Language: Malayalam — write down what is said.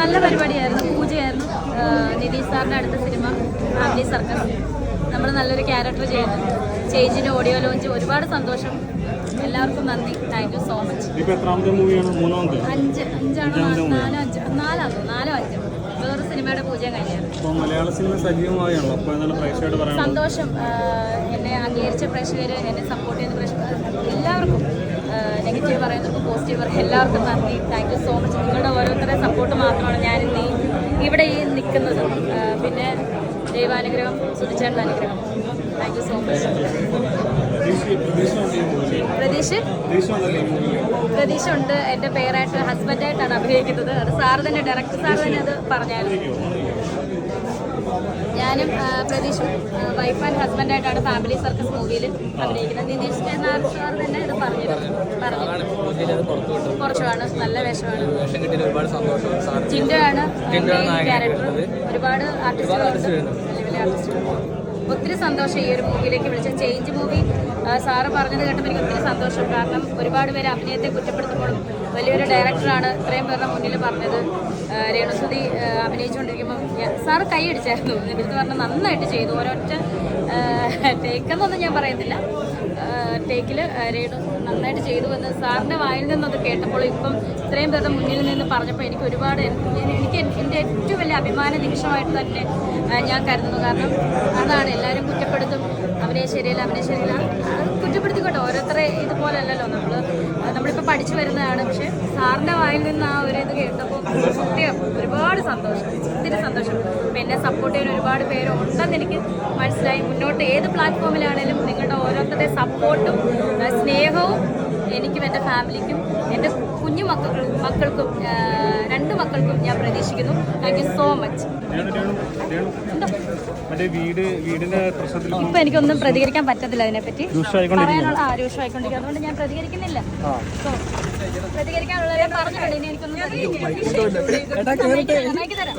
നല്ല പരിപാടിയായിരുന്നു. പൂജയായിരുന്നു. നിധി നിതീഷ് സാറിന്റെ അടുത്ത സിനിമ ഫാമിലി സർക്കസ്. നമ്മൾ നല്ലൊരു ക്യാരക്ടർ ചെയ്യുന്നു ചേഞ്ചിന്റെ ഓഡിയോ ലോഞ്ച് ഒരുപാട് സന്തോഷം. എല്ലാവർക്കും നന്ദി. താങ്ക് യു സോ മച്ച് അഞ്ച് അഞ്ചാണോ നാലോ അഞ്ച്? നാലാണോ നാലോ അഞ്ചോ? വേറൊരു സിനിമയുടെ പൂജ കഴിഞ്ഞായിരുന്നു സന്തോഷം. അംഗീകരിച്ച പ്രേക്ഷകർ എന്നെ സപ്പോർട്ട് ചെയ്യുന്ന പ്രേക്ഷകർ എല്ലാവർക്കും നെഗറ്റീവ് പറയുന്നവർക്കും പോസിറ്റീവ് പറയും എല്ലാവർക്കും നന്ദി. താങ്ക് യു സോ മച്ച് നിങ്ങളുടെ ഓരോരുത്തരുടെ സപ്പോർട്ട് മാത്രമാണ് ഞാൻ ഇന്ന് ഇവിടെ ഈ നിൽക്കുന്നത്. പിന്നെ ദൈവാനുഗ്രഹം സുധിച്ചേട്ട അനുഗ്രഹം. Thank you so much Pratheesh? പ്രതീക്ഷ ഉണ്ട് എന്റെ പേരായിട്ട് ഹസ്ബൻഡായിട്ടാണ് അഭിനയിക്കുന്നത്. അത് സാർ തന്നെ ഡയറക്ടർ സാർ തന്നെ അത് പറഞ്ഞായിരുന്നു. ഞാനും പ്രതീഷും വൈഫ് ആൻഡ് ഹസ്ബൻഡായിട്ടാണ് ഫാമിലി സർക്കസ് മൂവിയിൽ അഭിനയിക്കുന്നത്. നിതീഷ് നായർ സാർ തന്നെ ഇത് പറഞ്ഞിരുന്നു പറഞ്ഞു. കുറച്ചുമാണ്. നല്ല വേഷമാണ്. വേഷം കിട്ടിയത് ഒരുപാട് സന്തോഷം സാർ ജിൻഡോ ആണ് ജിൻഡോ ആണ് നായകനായിട്ട് ക്യാരക്ടർ ഒരുപാട് ആർട്ടിസ്റ്റുകളുണ്ട് വലിയ വലിയ ആർട്ടിസ്റ്റുകളുണ്ട് ഒത്തിരി സന്തോഷം ഈ ഒരു മൂവിയിലേക്ക് വിളിച്ച ചേഞ്ച് മൂവി. സാറ് പറഞ്ഞത് കേട്ടപ്പോൾ എനിക്ക് ഒത്തിരി സന്തോഷം. കാരണം ഒരുപാട് പേര് അഭിനയത്തെ കുറ്റപ്പെടുത്തുമ്പോഴും വലിയൊരു ഡയറക്ടറാണ് ഇത്രയും പേരുടെ മുന്നിൽ പറഞ്ഞത്. രേണുസുതി അഭിനയിച്ചുകൊണ്ടിരിക്കുമ്പോൾ സാറ് കൈയടിച്ചായിരുന്നു എന്നിട്ട് പറഞ്ഞാൽ നന്നായിട്ട് ചെയ്തു. ഓരോറ്റ ടേക്കെന്നൊന്നും ഞാൻ പറയുന്നില്ല ടേക്കിൽ രേണു നന്നായിട്ട് ചെയ്തു എന്ന് സാറിന്റെ വായിൽ നിന്നത് കേട്ടപ്പോൾ ഇപ്പം ഇത്രയും പേരുടെ മുന്നിൽ നിന്ന് പറഞ്ഞപ്പോൾ എനിക്ക് ഒരുപാട് എനിക്ക് എന്റെ ഏറ്റവും വലിയ അഭിമാന നിമിഷമായിട്ട് തന്നെ ഞാൻ കരുതുന്നു. കാരണം അതാണ് എല്ലാവരും ശരിയല്ല അത് കുറ്റപ്പെടുത്തിക്കോട്ടെ ഓരോരുത്തരെ ഇതുപോലെ അല്ലല്ലോ നമ്മൾ നമ്മളിപ്പോൾ പഠിച്ചു വരുന്നതാണ് പക്ഷേ സാറിന്റെ വായിൽ നിന്ന് ആ ഒരു ഇത് കേട്ടപ്പോൾ സത്യം ഒരുപാട് സന്തോഷം ഒത്തിരി സന്തോഷം? പിന്നെ സപ്പോർട്ട് ചെയ്യാൻ ഒരുപാട് പേര് ഉണ്ടെന്ന് എനിക്ക് മനസ്സിലായി. മുന്നോട്ട് ഏത് പ്ലാറ്റ്ഫോമിലാണേലും നിങ്ങളുടെ ഓരോരുത്തരുടെ സപ്പോർട്ടും സ്നേഹവും എനിക്കും എന്റെ ഫാമിലിക്കും എന്റെ കുഞ്ഞു മക്കൾക്കും മക്കൾക്കും ഞാൻ പ്രതീക്ഷിക്കുന്നു താങ്ക് യു സോ മച്ച് ഇപ്പൊ എനിക്കൊന്നും പ്രതികരിക്കാൻ പറ്റത്തില്ല അതിനെപ്പറ്റി പറ്റി പറയാനുള്ള ആ രൂക്ഷമായിക്കൊണ്ടിരിക്കും അതുകൊണ്ട് ഞാൻ പ്രതികരിക്കുന്നില്ല പ്രതികരിക്കാനുള്ള ഞാൻ പറഞ്ഞിട്ടുണ്ട് ഇനി എനിക്കൊന്നും പ്രതികരിക്കാൻ- മൈക്ക് തരാം